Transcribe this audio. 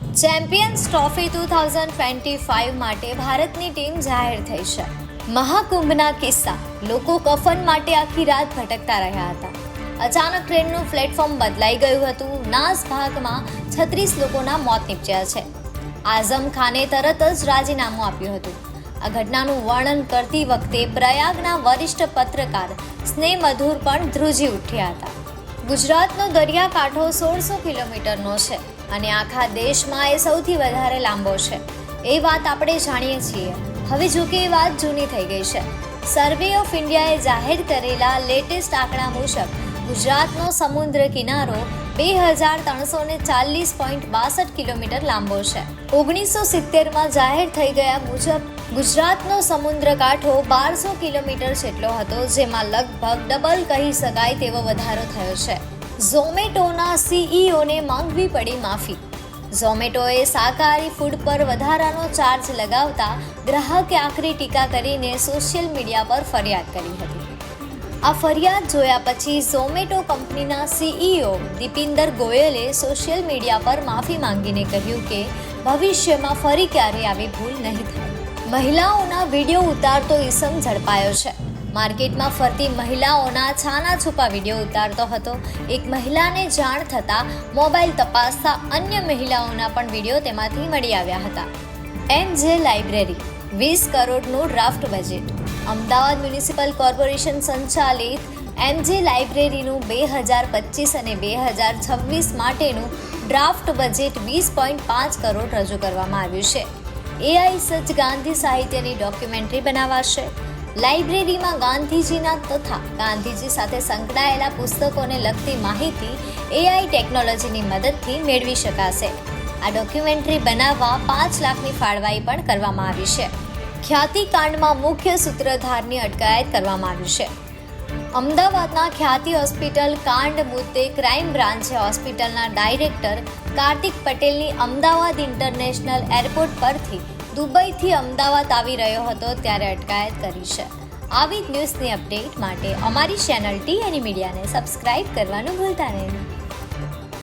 Champions trophy two thousand twenty five માટે ભારતની team જાહેર થઈ છે. મહાકુંભના કિસ્સા. લોકો કફન માટે આખી રાત ભટકતા રહ્યા હતા. અચાનક ટ્રેનનું પ્લેટફોર્મ બદલાઈ ગયું હતું. નાસ ભાગમાં છત્રીસ લોકોના મોત નીપજ્યા છે. આઝમ ખાને તરત જ રાજીનામું આપ્યું હતું. આ ઘટનાનું વર્ણન કરતી વખતે પ્રયાગના વરિષ્ઠ પત્રકાર સ્નેહ મધુર પણ ધ્રુજી ઉઠ્યા હતા. ગુજરાતનો દરિયાકાંઠો સોળસો કિલોમીટરનો છે. અને આખા દેશમાં એ સૌથી વધારે લાંબો છે. એ વાત આપણે જાણીએ છીએ. હવે જો કે એ વાત જૂની થઈ ગઈ છે. સર્વે ઓફ ઇન્ડિયાએ જાહેર કરેલા લેટેસ્ટ આંકડા મુજબ, ગુજરાતનો સમુદ્ર કિનારો બે હજાર ત્રણસો ને ચાલીસ પોઈન્ટ બાસઠ કિલોમીટર લાંબો છે. ઓગણીસો સિત્તેરમાં જાહેર થઈ ગયા મુજબ, ગુજરાતનો સમુદ્ર કાંઠો બારસો કિલોમીટર જેટલો હતો, જેમાં લગભગ ડબલ કહી શકાય તેવો વધારો થયો છે. ઝોમેટોના સીઈઓને માંગવી પડી માફી. ઝોમેટોએ શાકાહારી ફૂડ પર વધારાનો ચાર્જ લગાવતા ગ્રાહકે આકરી ટીકા કરીને સોશિયલ મીડિયા પર ફરિયાદ કરી હતી. આ ફરિયાદ જોયા પછી ઝોમેટો કંપનીના સીઈઓ દીપિંદર ગોયલે સોશિયલ મીડિયા પર માફી માંગીને કહ્યું કે, ભવિષ્યમાં ફરી ક્યારેય આવી ભૂલ નહીં થાય. મહિલાઓના વીડિયો ઉતારતો ઈસમ ઝડપાયો છે. માર્કેટમાં ફરતી મહિલાઓના છાના છુપા વીડિયો ઉતારતો હતો. એક મહિલાને જાણ થતાં મોબાઈલ તપાસતા અન્ય મહિલાઓના પણ વીડિયો તેમાંથી મળી આવ્યા હતા. એમ જે લાઇબ્રેરી, વીસ કરોડનું draft budget. Ahmedabad municipal corporation સંચાલિત એમજે લાઇબ્રેરીનું બે હજાર પચીસ અને બે હજાર છવ્વીસ માટેનું ડ્રાફ્ટ બજેટ વીસ પોઈન્ટ પાંચ કરોડ રજૂ કરવામાં આવ્યું છે. એઆઈ સચ ગાંધી સાહિત્યની ડોક્યુમેન્ટરી બનાવાશે. લાઇબ્રેરીમાં ગાંધીજીના તથા ગાંધીજી સાથે સંકળાયેલા પુસ્તકોને લગતી માહિતી એઆઈ ટેકનોલોજીની મદદથી મેળવી શકાશે. આ ડોક્યુમેન્ટરી બનાવવા પાંચ લાખની ફાળવાઈ પણ કરવામાં આવી છે. ખ્યાતિકાંડમાં મુખ્ય સૂત્રધારની અટકાયત કરવામાં આવી છે. અમદાવાદના ખ્યાતિ હોસ્પિટલ કાંડ મુદ્દે ક્રાઇમ બ્રાન્ચે હોસ્પિટલના ડાયરેક્ટર કાર્તિક પટેલની અમદાવાદ ઇન્ટરનેશનલ એરપોર્ટ પરથી દુબઈથી અમદાવાદ આવી રહ્યો હતો ત્યારે અટકાયત કરી છે. આવી જ ન્યૂઝની અપડેટ માટે અમારી ચેનલ ટી એની મીડિયાને સબસ્ક્રાઇબ કરવાનું ભૂલતા નહીં.